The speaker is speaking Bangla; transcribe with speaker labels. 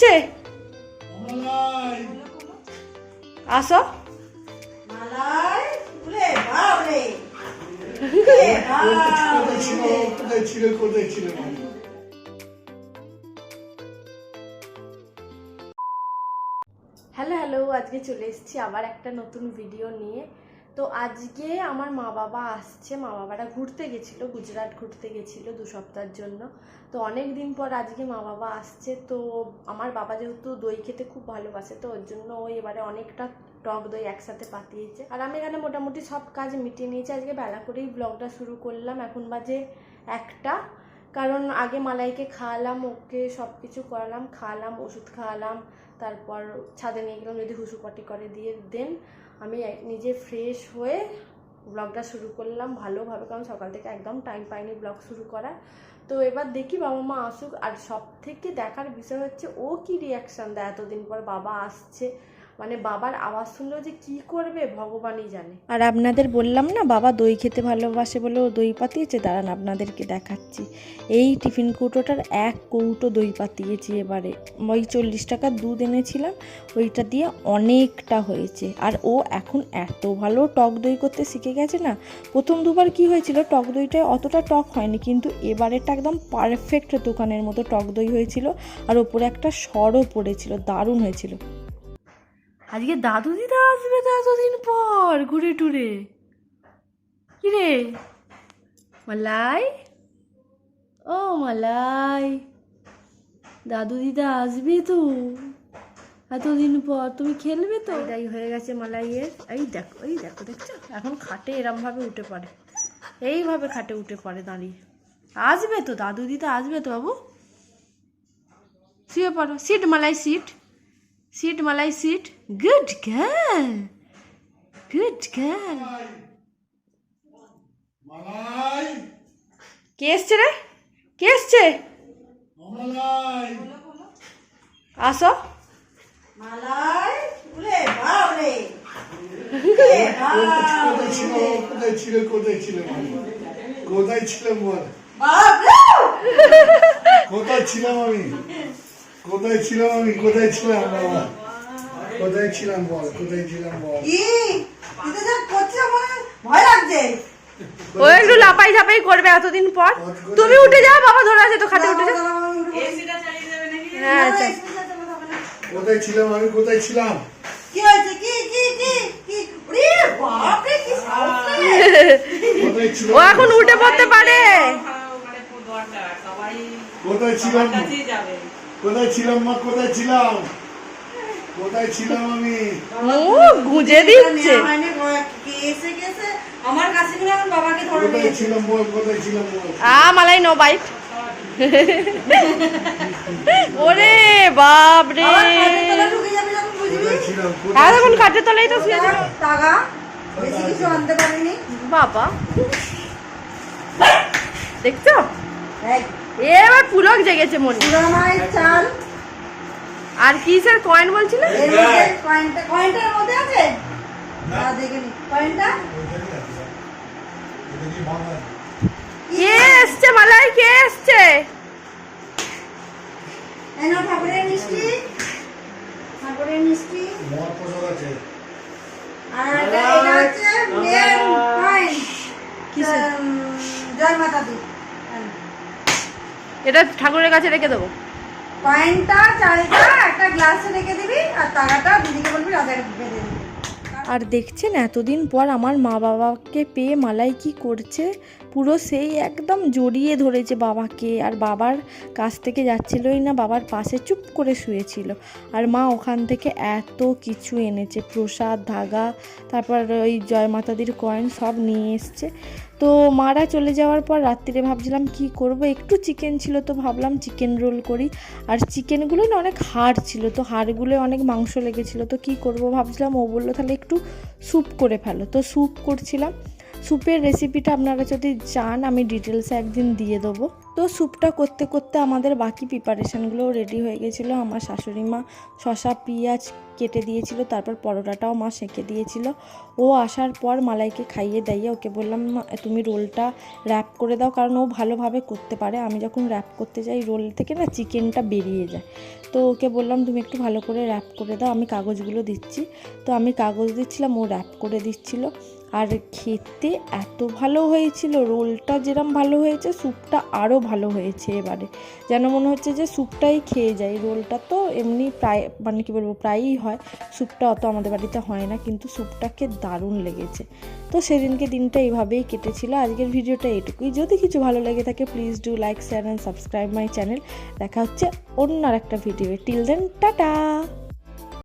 Speaker 1: এসছে আসো? হ্যালো হ্যালো আজকে চলে এসেছি আবার একটা নতুন ভিডিও নিয়ে তো আজকে আমার মা বাবা আসছে মা বাবারা ঘুরতে গেছিল, গুজরাট ঘুরতে গেছিল দু সপ্তাহের জন্য। তো অনেক দিন পর আজকে মা বাবা আসছে, তো আমার বাবা যেহেতু দই খেতে খুব ভালোবাসে, তো ওর জন্য ওই এবারে অনেকটা টক দই একসাথে পাতিয়েছে। আর আমি এখানে মোটামুটি সব কাজ মিটিয়ে নিয়েছি, আজকে বেলা করেই ব্লগটা শুরু করলাম। এখন বাজে একটা। কারণ আগে মালাইকে খাওয়ালাম, ওকে সব কিছু করালাম, খাওয়ালাম, ওষুধ খাওয়ালাম, তারপর ছাদে নিয়ে গেলাম, যদি হুসুপাটি করে দিয়ে দেন। আমি নিজে ফ্রেশ হয়ে ব্লগটা শুরু করলাম ভালোভাবে, কারণ সকাল থেকে একদম টাইম পাইনি ব্লগ শুরু করা তো এবার দেখি বাবা মা আসুক, আর সব থেকে দেখার বিষয় হচ্ছে, ও কি রিয়াকশান দেয় এতদিন পর বাবা আসছে। মানে বাবার আওয়াজ শুনলেও যে কি করবে, ভগবানই জানে। আর আপনাদের বললাম না, বাবা দই খেতে ভালোবাসে বলে ও দই পাতিয়েছে, দাঁড়ান আপনাদেরকে দেখাচ্ছি। এই টিফিন কৌটোটার এক কৌটো দই পাতিয়েছি এবারে। ওই চল্লিশ টাকার দুধ এনেছিলাম, ওইটা দিয়ে অনেকটা হয়েছে। আর ও এখন এত ভালো টক দই করতে শিখে গেছে না, প্রথম দুবার কি হয়েছিল, টক দইটা অতটা টক হয়নি, কিন্তু এবারেরটা একদম পারফেক্ট দোকানের মতো টক দই হয়েছিল, আর ওপরে একটা সরও পড়েছিল, দারুণ হয়েছিল। আজকে দাদু দিদা আসবে তো এতদিন পর, ঘুরে টুরে। কিরে? মালাই? ও মালাই দাদু দিদা আসবে তো এতদিন পর, তুমি খেলবে তো? এটাই হয়ে গেছে মালাইয়ের। এই দেখো এই দেখো, দেখছ? এখন খাটে এরমভাবে উঠে পড়ে। এইভাবে খাটে উঠে পড়ে দাঁড়িয়ে। আসবে তো দাদু দিদা আসবে তো বাবু? শুয়ে পড়ো। Sit, Malai, sit. Sit Malai sit good girl good girl কে এসছে রে কে এসছে আসো
Speaker 2: মালাই
Speaker 3: কোথায় ছিল কোথায় ছিল কোথায় ছিল কোথায় ছিলাম বল কোথায় ছিলাম আমি কোথায় ছিলাম আমি? কোথায় ছিলাম বাবা? কোথায় ছিলাম বল কোথায় ছিলাম বল?
Speaker 2: কি? ভয় লাগছে।
Speaker 1: ও একটু লাপাই ঝাপাই করবে এতদিন পর। তুমি উঠে যাও বাবা ধরে আছে তো খাটে উঠে যাও। হ্যাঁ আচ্ছা
Speaker 3: কোথায় ছিলাম? আমি কোথায় ছিলাম?
Speaker 2: কি হয়েছে? কি কি কি কি? কি রে।
Speaker 3: কোথায়
Speaker 1: ও এখন উঠে পড়তে পারে।
Speaker 3: কোথায় ছিলাম? কোথায় ছিলাম মা? কোথায় ছিলাম? কোথায় ছিলাম আমি?
Speaker 1: ও গুঁজে দিচ্ছে।
Speaker 2: নেওয়া কে এসে গেছে? আমার কাছে গুলো আমার বাবাকে ধরে
Speaker 3: কোথায় ছিলাম বল কোথায় ছিলাম বল?
Speaker 1: আ মালাই নো বাইট ওরে বাপ রে
Speaker 2: আবার খাটের তলায়
Speaker 1: হ্যাঁ তখন খাটের তো শুয়ে যাবে।
Speaker 2: টাকা বেশি কিছু আনতে পারিনি।
Speaker 1: বাবা। দেখছ?
Speaker 2: এই,
Speaker 1: এবার পুলক জেগেছে মনে।
Speaker 2: পুরো মায়ের চাল।
Speaker 1: আর কিসের কয়েন বলছিলে?
Speaker 2: এর মধ্যে কয়েনটা কয়েনটার মধ্যে আছে? না। দেখে কয়েনটা
Speaker 1: কে এসছে মালাই? কে এসছে?
Speaker 2: ঠাকুরের মিষ্টি। ঠাকুরের মিষ্টি।
Speaker 3: আছে
Speaker 2: আর এটা মেন
Speaker 1: কিসের?
Speaker 2: জয় মাতা দি।
Speaker 1: এটা ঠাকুরের কাছে রেখে দেবো।
Speaker 2: কয়েনটা চালটা একটা গ্লাসে রেখে দিবি আর টাকাটা দিদিকে বলবি বেঁধে দিবি।
Speaker 1: আর দেখছেন এতদিন পর আমার মা বাবাকে পেয়ে মালাই কি করছে? পুরো সেই একদম জড়িয়ে ধরেছে বাবাকে। আর বাবার কাছ থেকে যাচ্ছিলই না, বাবার পাশে চুপ করে শুয়েছিল। আর মা ওখান থেকে এত কিছু এনেছে, প্রসাদ, ধাগা, তারপর ওই জয় মাতাদির কয়েন সব নিয়ে এসছে। তো মারা চলে যাওয়ার পর রাত্রিরে ভাবছিলাম, কি করব? একটু চিকেন ছিল তো ভাবলাম চিকেন রোল করি। আর চিকেনগুলো না অনেক হাড় ছিল, তো হাড়গুলো অনেক মাংস লেগেছিলো। তো কি করব ভাবছিলাম, ও বলল, তাহলে একটু স্যুপ করে ফেলো। তো স্যুপ করছিলাম। স্যুপের রেসিপিটা আপনারা যদি চান আমি ডিটেলসে একদিন দিয়ে দেবো। তো স্যুপটা করতে করতে আমাদের বাকি প্রিপারেশানগুলো রেডি হয়ে গেছিল। আমার শাশুড়ি মা শশা পেঁয়াজ কেটে দিয়েছিল তারপর পরোটাটাও মা সেঁকে দিয়েছিল। ও আসার পর মালাইকে খাইয়ে দাইয়ে ওকে বললাম "মা, তুমি রোলটা র্যাপ করে দাও কারণ ও ভালোভাবে করতে পারে। আমি যখন র্যাপ করতে যাই রোল থেকে না চিকেনটা বেরিয়ে যায়। তো ওকে বললাম তুমি একটু ভালো করে র্যাপ করে দাও আমি কাগজগুলো দিচ্ছি। তো আমি কাগজ দিচ্ছিলাম ও র্যাপ করে দিচ্ছিল। আর খেতে এত ভালো হয়েছিল রোলটা যেরম ভালো হয়েছে স্যুপটা আরও ভালো হয়েছে এবারে। যেন মনে হচ্ছে যে স্যুপটাই খেয়ে যাই রোলটা তো এমনি প্রায় মানে কী বলব, প্রায়ই হয়। স্যুপটা অত আমাদের বাড়িতে হয় না, কিন্তু স্যুপটাকে দারুণ লেগেছে। তো সেদিনকে দিনটা এইভাবেই কেটেছিল। আজকের ভিডিওটা এটুকুই যদি কিছু ভালো লেগে থাকে please do like share and subscribe my channel দেখা হচ্ছে অন্য আর একটা ভিডিও টিল দেন টাটা!